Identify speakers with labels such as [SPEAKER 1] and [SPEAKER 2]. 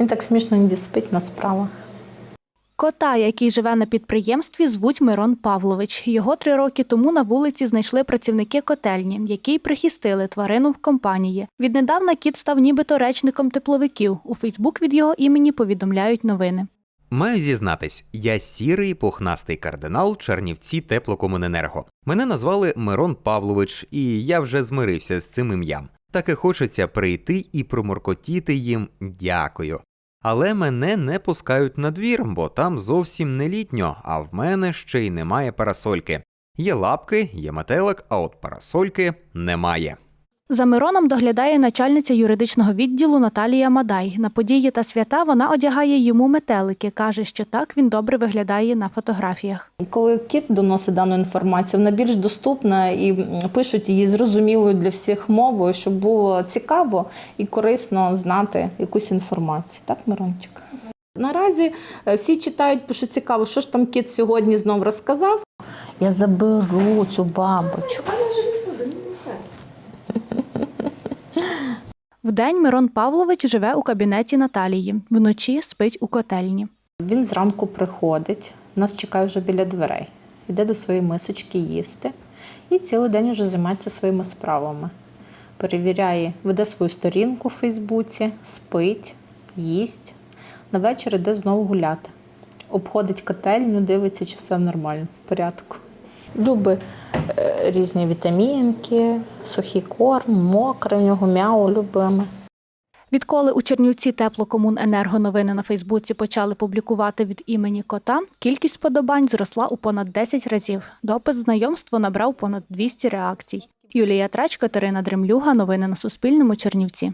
[SPEAKER 1] Він так смішно іноді спить на справах.
[SPEAKER 2] Кота, який живе на підприємстві, звуть Мирон Павлович. Його три роки тому на вулиці знайшли працівники котельні, які й прихистили тварину в компанії. Віднедавна кіт став нібито речником тепловиків. У Фейсбук від його імені повідомляють новини.
[SPEAKER 3] Маю зізнатись, я сірий пухнастий кардинал Чернівці теплокомуненерго. Мене назвали Мирон Павлович, і я вже змирився з цим ім'ям. Так і хочеться прийти і проморкотіти їм дякую. Але мене не пускають на двір, бо там зовсім не літньо, а в мене ще й немає парасольки. Є лапки, є метелик, а от парасольки немає.
[SPEAKER 2] За Мироном доглядає начальниця юридичного відділу Наталія Мадай. На події та свята вона одягає йому метелики. каже, що так він добре виглядає на фотографіях.
[SPEAKER 1] Коли кіт доносить дану інформацію, вона більш доступна і пишуть її зрозумілою для всіх мовою, щоб було цікаво і корисно знати якусь інформацію. Так, Мирончик? Наразі е, всі читають, пишуть цікаво, що ж там кіт сьогодні знов розказав. Я заберу цю бабочку.
[SPEAKER 2] Вдень Мирон Павлович живе у кабінеті Наталії. Вночі спить у котельні.
[SPEAKER 1] Він зранку приходить, нас чекає вже біля дверей, йде до своєї мисочки їсти і цілий день вже займається своїми справами. Перевіряє, веде свою сторінку в Фейсбуці, спить, їсть. На вечір йде знову гуляти. Обходить котельню, дивиться, чи все нормально, в порядку. Любить е, різні вітамінки, сухий корм, мокре, в нього м'яу любиме.
[SPEAKER 2] Відколи у Чернівці теплокомуненерго новини на Фейсбуці почали публікувати від імені кота, кількість вподобань зросла у понад 10 разів. Допис знайомства набрав понад 200 реакцій. Юлія Трач, Катерина Дремлюга. Новини на Суспільному. Чернівці.